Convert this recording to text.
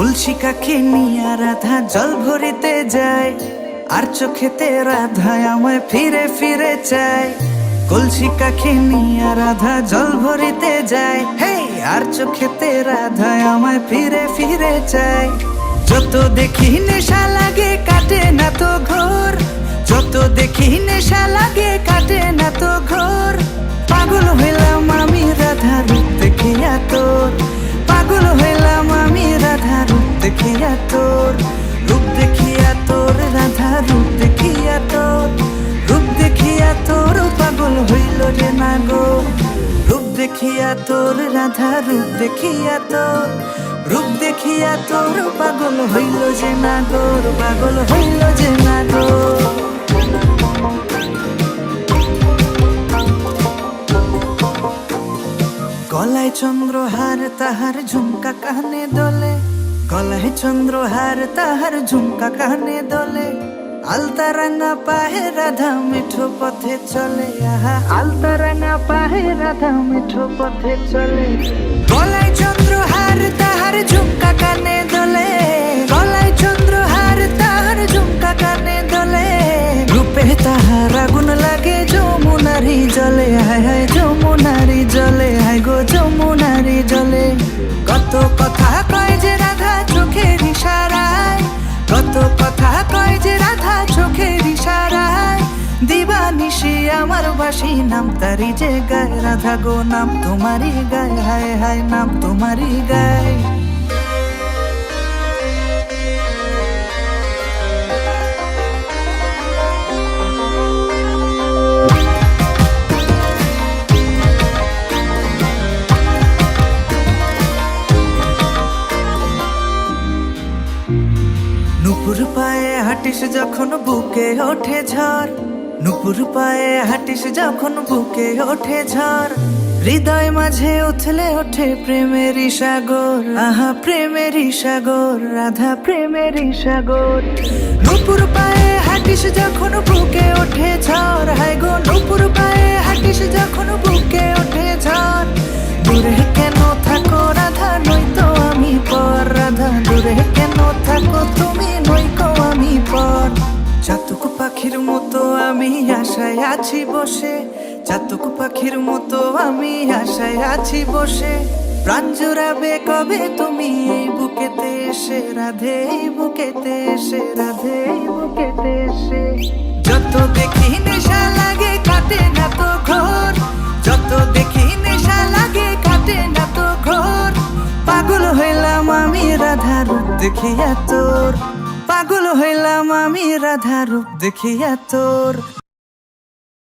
কলসি কাকে নিয়ে রাধা জল ভরিতে যায়, আর চোখেতে রাধা আমায় ফিরে ফিরে চায়। কলসি কাকে নিয়ে রাধা জল ভরিতে যায় হে আর চোখেতে রাধা আমায় ফিরে ফিরে চায়। যত দেখি নেশা লাগে কাটে না তো ঘোর, যত দেখি নেশা লাগে কাটে না তো ঘোর হইল রে না গো রূপ দেখিয়া তোর রাধা, রূপ দেখিয়া তোর, রূপ দেখিয়া তোর পাগল হইল যে না গোর পাগল হইল যে না গো গলায় চন্দ্রহার তাহার ঝুমকা কানে দোলে, গলায় চন্দ্রহার তাহার ঝুমকা কানে দোলে। আলতা রাঙা পাহে রাধা মিঠো পথে চলে আহা আলতা রাঙা পাহে রাধা মিঠো পথে চলে গলায় দিবানিশি আমার বাসি নাম, তারি যে গায় রাধা গো নাম, তোমারই গায়, হায় হায় নাম, তোমারই গায়। নুপুর পায়ে হাঁটিস যখন বুকে ওঠে ঝড় নুপুর পায়ে হাঁটিস যখন বুকে ওঠে ঝড়। হৃদয় মাঝে উথলে ওঠে প্রেমের সাগর। আহা প্রেমের সাগর, রাধা প্রেমের সাগর। নুপুর পায়ে হাঁটিস যখন বুকে ওঠে ঝড়। হায় গো, নুপুর পায়ে হাঁটিস যখন বুকে ওঠে ঝড়। দূরে কেন থাকো, রাধা নই তো আমি পর। রাধা, দূরে কেন থাকো তুমি? পাখির মতো আমি আশায় আছি বসে চাতক পাখির মতো আমি আশায় আছি বসে। প্রাণ জোড়াবে কবে তুমি এই বুকেতে এসে, রাধে এই বুকেতে এসে, রাধে এই বুকেতে এসে। যত দেখি নেশা লাগে কাটে না তো ঘোর, যত দেখি নেশা লাগে কাটে না তো ঘোর। পাগল হইলাম আমি রাধা রূপ দেখিয়া তোর। পাগল হইলাম আমি রাধা রূপ দেখিয়া তোর